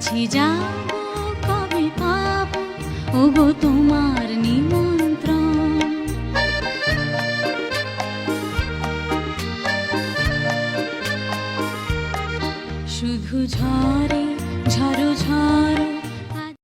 কাছে যাব কবে পাবো? ওগো তোমার নিমন্ত্রণ। শুধু ঝরে ঝড়ো ঝড়ো